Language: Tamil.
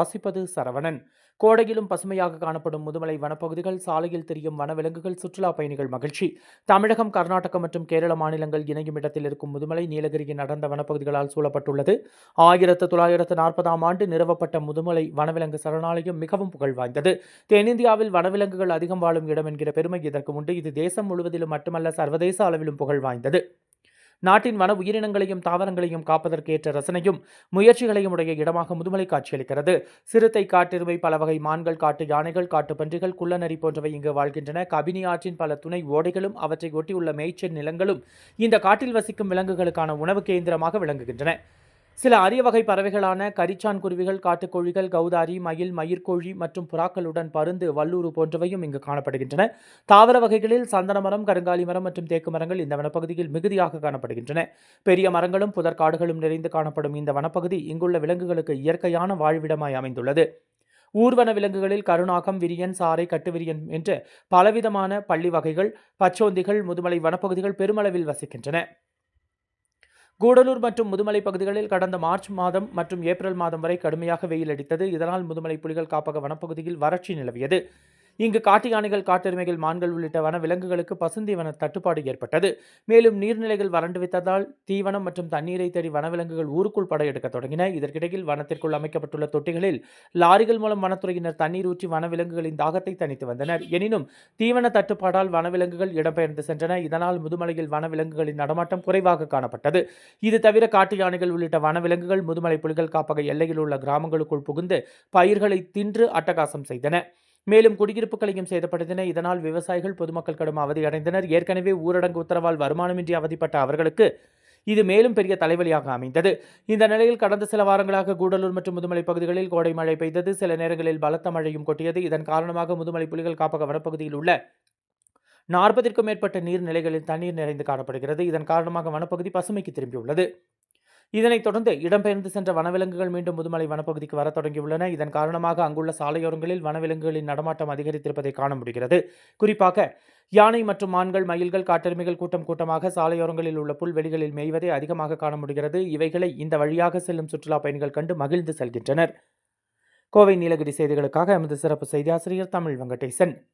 வாசிப்பது சரவணன். கோடையிலும் பசுமையாக காணப்படும் முதுமலை வனப்பகுதிகள் சாலையில் தெரியும் வனவிலங்குகள் சுற்றுலா பயணிகள் மகிழ்ச்சி. தமிழகம் கர்நாடகம் மற்றும் கேரள மாநிலங்கள் இணையும் இடத்தில் இருக்கும் முதுமலை நீலகிரியின் அடர்ந்த வனப்பகுதிகளால் சூழப்பட்டுள்ளது. ஆயிரத்து தொள்ளாயிரத்து நாற்பதாம் ஆண்டு நிறுவப்பட்ட முதுமலை வனவிலங்கு சரணாலயம் மிகவும் புகழ் வாய்ந்தது. தென்னிந்தியாவில் வனவிலங்குகள் அதிகம் வாழும் இடம் என்கிற பெருமை இதற்கு உண்டு. இது தேசம் முழுவதிலும் மட்டுமல்ல சர்வதேச அளவிலும் புகழ் வாய்ந்தது. நாட்டின் வன உயிரினங்களையும் தாவரங்களையும் காப்பதற்கேற்ற ரசனையும் முயற்சிகளையும் உடைய இடமாக முதுமலை காட்சியளிக்கிறது. சிறுத்தை காட்டெருமை பல வகை மான்கள் காட்டு யானைகள் காட்டு பன்றிகள் குள்ளநரி போன்றவை இங்கு வாழ்கின்றன. கபினி ஆற்றின் பல துணை ஓடைகளும் அவற்றை ஒட்டியுள்ள மேய்ச்சல் நிலங்களும் இந்த காட்டில் வசிக்கும் விலங்குகளுக்கான உணவு கேந்திரமாக விளங்குகின்றன. சில அரிய வகை பறவைகளான கரிச்சான் குருவிகள் காட்டுக்கோழிகள் கௌதாரி மயில் மயிர்கோழி மற்றும் புறாக்களுடன் பருந்து வல்லூறு போன்றவையும் இங்கு காணப்படுகின்றன. தாவர வகைகளில் சந்தன மரம் கருங்காலி மரம் மற்றும் தேக்கு மரங்கள் இந்த வனப்பகுதியில் மிகுதியாக காணப்படுகின்றன. பெரிய மரங்களும் புதற்காடுகளும் நிறைந்து காணப்படும் இந்த வனப்பகுதி இங்குள்ள விலங்குகளுக்கு இயற்கையான வாழ்விடமாய் அமைந்துள்ளது. ஊர்வன விலங்குகளில் கருணாகம் விரியன் சாறை கட்டுவிரியன் என்று பலவிதமான பள்ளி வகைகள் பச்சோந்திகள் முதுமலை வனப்பகுதிகள் பெருமளவில் வசிக்கின்றன. கூடலூர் மற்றும் முதுமலை பகுதிகளில் கடந்த மார்ச் மாதம் மற்றும் ஏப்ரல் மாதம் வரை கடுமையாக வெயில் அடித்தது. இதனால் முதுமலை புலிகள் காப்பக வனப்பகுதியில் வறட்சி நிலவியது. இங்கு காட்டு யானைகள் காட்டெருமைகள் மான்கள் உள்ளிட்ட வன விலங்குகளுக்கு பசுந்தீவன தட்டுப்பாடு ஏற்பட்டது. மேலும் நீர்நிலைகள் வறண்டு விட்டதால் தீவனம் மற்றும் தண்ணீரை தேடி வனவிலங்குகள் ஊருக்குள் படையெடுக்க தொடங்கின. இதற்கிடையில் வனத்திற்குள் அமைக்கப்பட்டுள்ள தொட்டிகளில் லாரிகள் மூலம் வனத்துறையினர் தண்ணீர் ஊற்றி வனவிலங்குகளின் தாகத்தை தணித்து வந்தனர். எனினும் தீவன தட்டுப்பாடால் வனவிலங்குகள் இடம்பெயர்ந்து சென்றன. இதனால் முதுமலையில் வனவிலங்குகளின் நடமாட்டம் குறைவாக காணப்பட்டது. இது தவிர காட்டு யானைகள் உள்ளிட்ட வனவிலங்குகள் முதுமலை புலிகள் காப்பக எல்லையில் உள்ள கிராமங்களுக்குள் புகுந்து பயிர்களை தின்று அட்டகாசம் செய்தன. மேலும் குடியிருப்புகளையும் சேதப்படுத்தின இதனால் விவசாயிகள் பொதுமக்கள் கடும் அவதியடைந்தனர் ஏற்கனவே ஊரடங்கு உத்தரவால் வருமானமின்றி அவதிப்பட்ட அவர்களுக்கு இது மேலும் பெரிய தலைவலியாக அமைந்தது. இந்த நிலையில் கடந்த சில வாரங்களாக கூடலூர் மற்றும் முதுமலை பகுதிகளில் கோடை மழை பெய்தது. சில நேரங்களில் பலத்த மழையும் கொட்டியது. இதன் காரணமாக முதுமலை புலிகள் காப்பக வனப்பகுதியில் உள்ள நாற்பதிற்கும் மேற்பட்ட நீர்நிலைகளில் தண்ணீர் நிறைந்து காணப்படுகிறது. இதன் காரணமாக வனப்பகுதி பசுமைக்கு திரும்பியுள்ளது. இதனைத் தொடர்ந்து இடம்பெயர்ந்து சென்ற வனவிலங்குகள் மீண்டும் முதுமலை வனப்பகுதிக்கு வரத் தொடங்கியுள்ளன. இதன் காரணமாக அங்குள்ள சாலையோரங்களில் வனவிலங்குகளின் நடமாட்டம் அதிகரித்திருப்பதை காண முடிகிறது. குறிப்பாக யானை மற்றும் மான்கள் மயில்கள் காட்டெருமைகள் கூட்டம் கூட்டமாக சாலையோரங்களில் உள்ள புல்வெளிகளில் மேய்வதை அதிகமாக காண முடிகிறது. இவைகளை இந்த வழியாக செல்லும் சுற்றுலா பயணிகள் கண்டு மகிழ்ந்து செல்கின்றனர். கோவை நீலகிரி செய்திகளுக்காக எமது சிறப்பு செய்தி ஆசிரியர் தமிழ் வெங்கடேசன்.